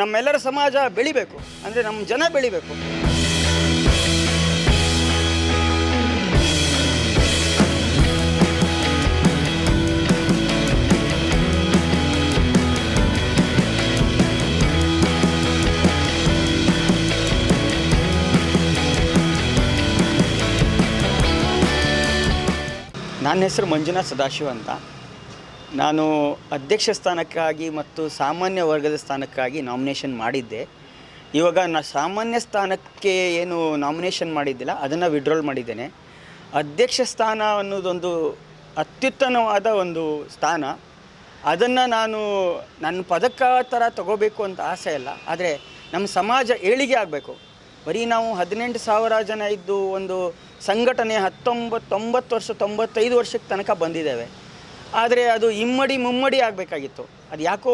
ನಮ್ಮೆಲ್ಲರ ಸಮಾಜ ಬೆಳಿಬೇಕು ಅಂದರೆ ನಮ್ಮ ಜನ ಬೆಳಿಬೇಕು. ನನ್ನ ಹೆಸರು ಮಂಜುನಾಥ್ ಸದಾಶಿವ ಅಂತ. ನಾನು ಅಧ್ಯಕ್ಷ ಸ್ಥಾನಕ್ಕಾಗಿ ಮತ್ತು ಸಾಮಾನ್ಯ ವರ್ಗದ ಸ್ಥಾನಕ್ಕಾಗಿ ನಾಮಿನೇಷನ್ ಮಾಡಿದ್ದೆ. ಇವಾಗ ನಾ ಸಾಮಾನ್ಯ ಸ್ಥಾನಕ್ಕೆ ಏನು ನಾಮಿನೇಷನ್ ಮಾಡಿದ್ದಿಲ್ಲ, ಅದನ್ನು ವಿಡ್ರಾಲ್ ಮಾಡಿದ್ದೇನೆ. ಅಧ್ಯಕ್ಷ ಸ್ಥಾನ ಅನ್ನೋದೊಂದು ಅತ್ಯುತ್ತಮವಾದ ಒಂದು ಸ್ಥಾನ. ಅದನ್ನು ನಾನು ನನ್ನ ಪದಕ ಥರ ತಗೋಬೇಕು ಅಂತ ಆಸೆ ಅಲ್ಲ, ಆದರೆ ನಮ್ಮ ಸಮಾಜ ಏಳಿಗೆ ಆಗಬೇಕು. ಬರೀ ನಾವು ಹದಿನೆಂಟು ಸಾವಿರ ಜನ ಇದ್ದು ಒಂದು ಸಂಘಟನೆ ಹತ್ತೊಂಬತ್ತು ತೊಂಬತ್ತು ವರ್ಷ, ತೊಂಬತ್ತೈದು ವರ್ಷಕ್ಕೆ ತನಕ ಬಂದಿದ್ದೇವೆ. ಆದರೆ ಅದು ಇಮ್ಮಡಿ ಮುಮ್ಮಡಿ ಆಗಬೇಕಾಗಿತ್ತು. ಅದು ಯಾಕೋ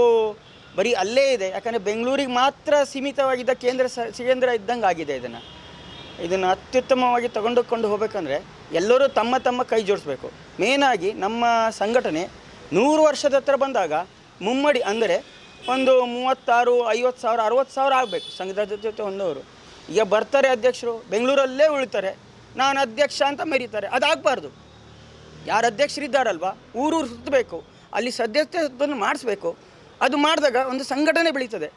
ಬರೀ ಅಲ್ಲೇ ಇದೆ. ಯಾಕಂದರೆ ಬೆಂಗಳೂರಿಗೆ ಮಾತ್ರ ಸೀಮಿತವಾಗಿದ್ದ ಕೇಂದ್ರ ಸ, ಕೇಂದ್ರ ಇದ್ದಂಗೆ ಆಗಿದೆ ಇದನ್ನು. ಇದನ್ನು ಅತ್ಯುತ್ತಮವಾಗಿ ತಗೊಂಡುಕೊಂಡು ಹೋಗಬೇಕಂದ್ರೆ ಎಲ್ಲರೂ ತಮ್ಮ ತಮ್ಮ ಕೈ ಜೋಡಿಸ್ಬೇಕು. ಮೇನಾಗಿ ನಮ್ಮ ಸಂಘಟನೆ ನೂರು ವರ್ಷದ ಹತ್ರ ಬಂದಾಗ ಮುಮ್ಮಡಿ ಅಂದರೆ ಒಂದು ಮೂವತ್ತಾರು, ಐವತ್ತು ಸಾವಿರ, ಅರವತ್ತು ಸಾವಿರ ಆಗಬೇಕು ಸಂಘದ ಜೊತೆ ಒಂದವರು ಈಗ ಬರ್ತಾರೆ ಅಧ್ಯಕ್ಷರು, ಬೆಂಗಳೂರಲ್ಲೇ ಉಳಿತಾರೆ. ನಾನು ಅಧ್ಯಕ್ಷ ಅಂತ ಮೆರೀತಾರೆ. ಅದಾಗಬಾರ್ದು. ಯಾರು ಅಧ್ಯಕ್ಷರಿದ್ದಾರಲ್ವಾ? ಊರೂರು ಸುತ್ತಬೇಕು. ಅಲ್ಲಿ ಸದಸ್ಯತ್ವವನ್ನು ಮಾಡಿಸ್ಬೇಕು. ಅದು ಮಾಡಿದಾಗ ಒಂದು ಸಂಘಟನೆ ಬೆಳೀತದೆ.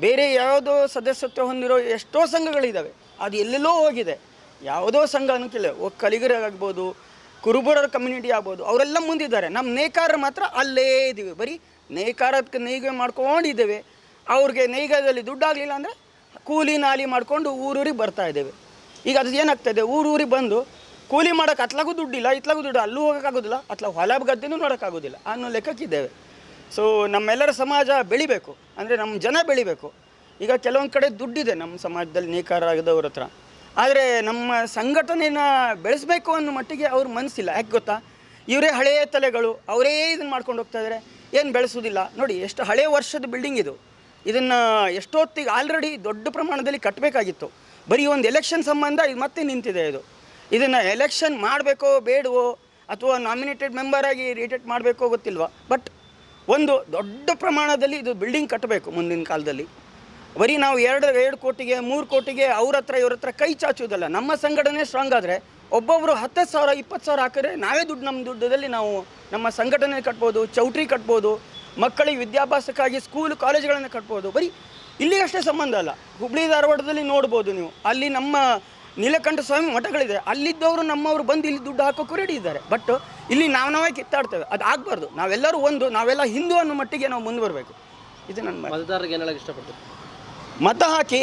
ಬೇರೆ ಯಾವುದೋ ಸದಸ್ಯತ್ವ ಹೊಂದಿರೋ ಎಷ್ಟೋ ಸಂಘಗಳಿದ್ದಾವೆ. ಅದು ಎಲ್ಲೆಲ್ಲೋ ಹೋಗಿದೆ. ಯಾವುದೋ ಸಂಘ ಅನ್ನೋಕ್ಕಿಲ್ಲ ಒಕ್ಕಲಿಗರಾಗ್ಬೋದು ಕುರುಬರ ಕಮ್ಯುನಿಟಿ ಆಗ್ಬೋದು, ಅವರೆಲ್ಲ ಮುಂದಿದ್ದಾರೆ. ನಮ್ಮ ನೇಕಾರರು ಮಾತ್ರ ಅಲ್ಲೇ ಇದ್ದೀವಿ. ಬರೀ ನೇಕಾರಕ್ಕೆ ನೇಯ್ಗೆ ಮಾಡ್ಕೊಂಡಿದ್ದೇವೆ. ಅವ್ರಿಗೆ ನೇಯ್ಗದಲ್ಲಿ ದುಡ್ಡಾಗಲಿಲ್ಲ ಅಂದರೆ ಕೂಲಿ ನಾಲಿ ಮಾಡಿಕೊಂಡು ಊರೂರಿಗೆ ಬರ್ತಾ ಇದ್ದೇವೆ. ಈಗ ಅದು ಏನಾಗ್ತದೆ ಊರೂರಿಗೆ ಬಂದು ಕೂಲಿ ಮಾಡೋಕೆ ಅತ್ಲಾಗೂ ದುಡ್ಡಿಲ್ಲ, ಇತ್ಲಾಗೂ ದುಡ್ಡು, ಅಲ್ಲೂ ಹೋಗೋಕ್ಕಾಗೋದಿಲ್ಲ, ಅತ್ಲ ಹೊಲ ಗದ್ದೆನೂ ನೋಡೋಕ್ಕಾಗೋದಿಲ್ಲ. ಅನ್ನೋ ಲೆಕ್ಕಕ್ಕಿದ್ದೇವೆ. ಸೊ ನಮ್ಮೆಲ್ಲರ ಸಮಾಜ ಬೆಳಿಬೇಕು, ಅಂದರೆ ನಮ್ಮ ಜನ ಬೆಳಿಬೇಕು. ಈಗ ಕೆಲವೊಂದು ಕಡೆ ದುಡ್ಡಿದೆ ನಮ್ಮ ಸಮಾಜದಲ್ಲಿ ನೇಕಾರಾಗದವ್ರ ಹತ್ರ. ಆದರೆ ನಮ್ಮ ಸಂಘಟನೆನ ಬೆಳೆಸಬೇಕು ಅನ್ನೋ ಮಟ್ಟಿಗೆ ಅವ್ರ ಮನಸ್ಸಿಲ್ಲ ಯಾಕೆ ಗೊತ್ತಾ? ಇವರೇ ಹಳೆಯ ತಲೆಗಳು, ಅವರೇ ಇದನ್ನು ಮಾಡ್ಕೊಂಡು ಹೋಗ್ತಾ ಇದ್ದಾರೆ ಏನು ಬೆಳೆಸೋದಿಲ್ಲ? ನೋಡಿ, ಎಷ್ಟು ಹಳೆಯ ವರ್ಷದ ಬಿಲ್ಡಿಂಗ್ ಇದು. ಇದನ್ನು ಎಷ್ಟೊತ್ತಿಗೆ ಆಲ್ರೆಡಿ ದೊಡ್ಡ ಪ್ರಮಾಣದಲ್ಲಿ ಕಟ್ಟಬೇಕಾಗಿತ್ತು ಬರೀ ಒಂದು ಎಲೆಕ್ಷನ್ ಸಂಬಂಧ ಇದು ಮತ್ತೆ ನಿಂತಿದೆ ಇದು. ಇದನ್ನು ಎಲೆಕ್ಷನ್ ಮಾಡಬೇಕೋ ಬೇಡವೋ ಅಥವಾ ನಾಮಿನೇಟೆಡ್ ಮೆಂಬರ್ ಆಗಿ ರಿಟೇಟ್ ಮಾಡಬೇಕೋ ಗೊತ್ತಿಲ್ವಾ? ಬಟ್ ಒಂದು ದೊಡ್ಡ ಪ್ರಮಾಣದಲ್ಲಿ ಇದು ಬಿಲ್ಡಿಂಗ್ ಕಟ್ಟಬೇಕು ಮುಂದಿನ ಕಾಲದಲ್ಲಿ. ಬರೀ ನಾವು ಎರಡು ಎರಡು ಕೋಟಿಗೆ, ಮೂರು ಕೋಟಿಗೆ ಅವ್ರ ಹತ್ರ, ಇವ್ರ ಹತ್ರ ಕೈ ಚಾಚುವುದಲ್ಲ. ನಮ್ಮ ಸಂಘಟನೆ ಸ್ಟ್ರಾಂಗ್ ಆದರೆ ಒಬ್ಬೊಬ್ಬರು ಹತ್ತು ಸಾವಿರ, ಇಪ್ಪತ್ತು ಸಾವಿರ ಹಾಕಿದ್ರೆ ನಾವೇ ದುಡ್ಡು, ನಮ್ಮ ದುಡ್ಡದಲ್ಲಿ ನಾವು ನಮ್ಮ ಸಂಘಟನೆ ಕಟ್ಬೋದು, ಚೌಟ್ರಿ ಕಟ್ಬೋದು, ಮಕ್ಕಳಿಗೆ ವಿದ್ಯಾಭ್ಯಾಸಕ್ಕಾಗಿ ಸ್ಕೂಲ್ ಕಾಲೇಜುಗಳನ್ನು ಕಟ್ಬೋದು. ಬರೀ ಇಲ್ಲಿ ಅಷ್ಟೇ ಸಂಬಂಧ ಅಲ್ಲ. ಹುಬ್ಳಿ ಧಾರವಾಡದಲ್ಲಿ ನೋಡ್ಬೋದು ನೀವು. ಅಲ್ಲಿ ನಮ್ಮ ನೀಲಕಂಠ ಸ್ವಾಮಿ ಮಠಗಳಿದೆ. ಅಲ್ಲಿದ್ದವರು ನಮ್ಮವರು ಬಂದು ಇಲ್ಲಿ ದುಡ್ಡು ಹಾಕೋಕ್ಕೂ ರೆಡಿ ಇದ್ದಾರೆ. ಬಟ್ ಇಲ್ಲಿ ನಾವು ನಾವೇ ಕಿತ್ತಾಡ್ತೇವೆ. ಅದು ಆಗಬಾರ್ದು. ನಾವೆಲ್ಲರೂ ಒಂದು ನಾವೆಲ್ಲ ಹಿಂದೂ ಅನ್ನೋ ಮಟ್ಟಿಗೆ ನಾವು ಮುಂದೆ ಬರಬೇಕು. ಇದು ನನ್ನ ಮತದಾರರಿಗೆ ಏನು ಹೇಳಕ್ಕೆ ಇಷ್ಟಪಡ್ತೀವಿ ಮತ ಹಾಕಿ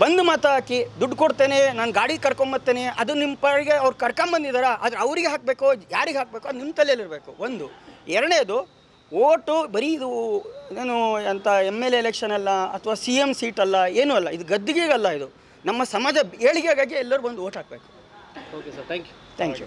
ಬಂದು ಮತ ಹಾಕಿ ದುಡ್ಡು ಕೊಡ್ತೇನೆ ನಾನು ಗಾಡಿ ಕರ್ಕೊಂಬತ್ತೇನೆ ಅದು ನಿಮ್ಮ ಪಾಡಿಗೆ ಅವ್ರು ಕರ್ಕೊಂಬಂದಿದ್ದಾರಾ ಆದರೆ ಅವರಿಗೆ ಹಾಕಬೇಕು ಯಾರಿಗೆ ಹಾಕಬೇಕು ಅದು ನಿಮ್ಮ ತಲೆಯಲ್ಲಿರಬೇಕು ಒಂದು. ಎರಡನೇದು ಓಟು ಬರೀ ಇದು ಏನು ಅಂತ ಎಂ ಎಲ್ ಎಲೆಕ್ಷನ್ ಅಲ್ಲ ಅಥವಾ ಸಿ ಎಂ ಸೀಟ್ ಅಲ್ಲ ಏನೂ ಅಲ್ಲ. ಇದು ಗದ್ದಿಗೆಗಲ್ಲ ಇದು. ನಮ್ಮ ಸಮಾಜ ಏಳಿಗೆಗಾಗಿ ಎಲ್ಲರೂ ಬಂದು ಓಟ್ ಹಾಕಬೇಕು. Okay sir thank you thank you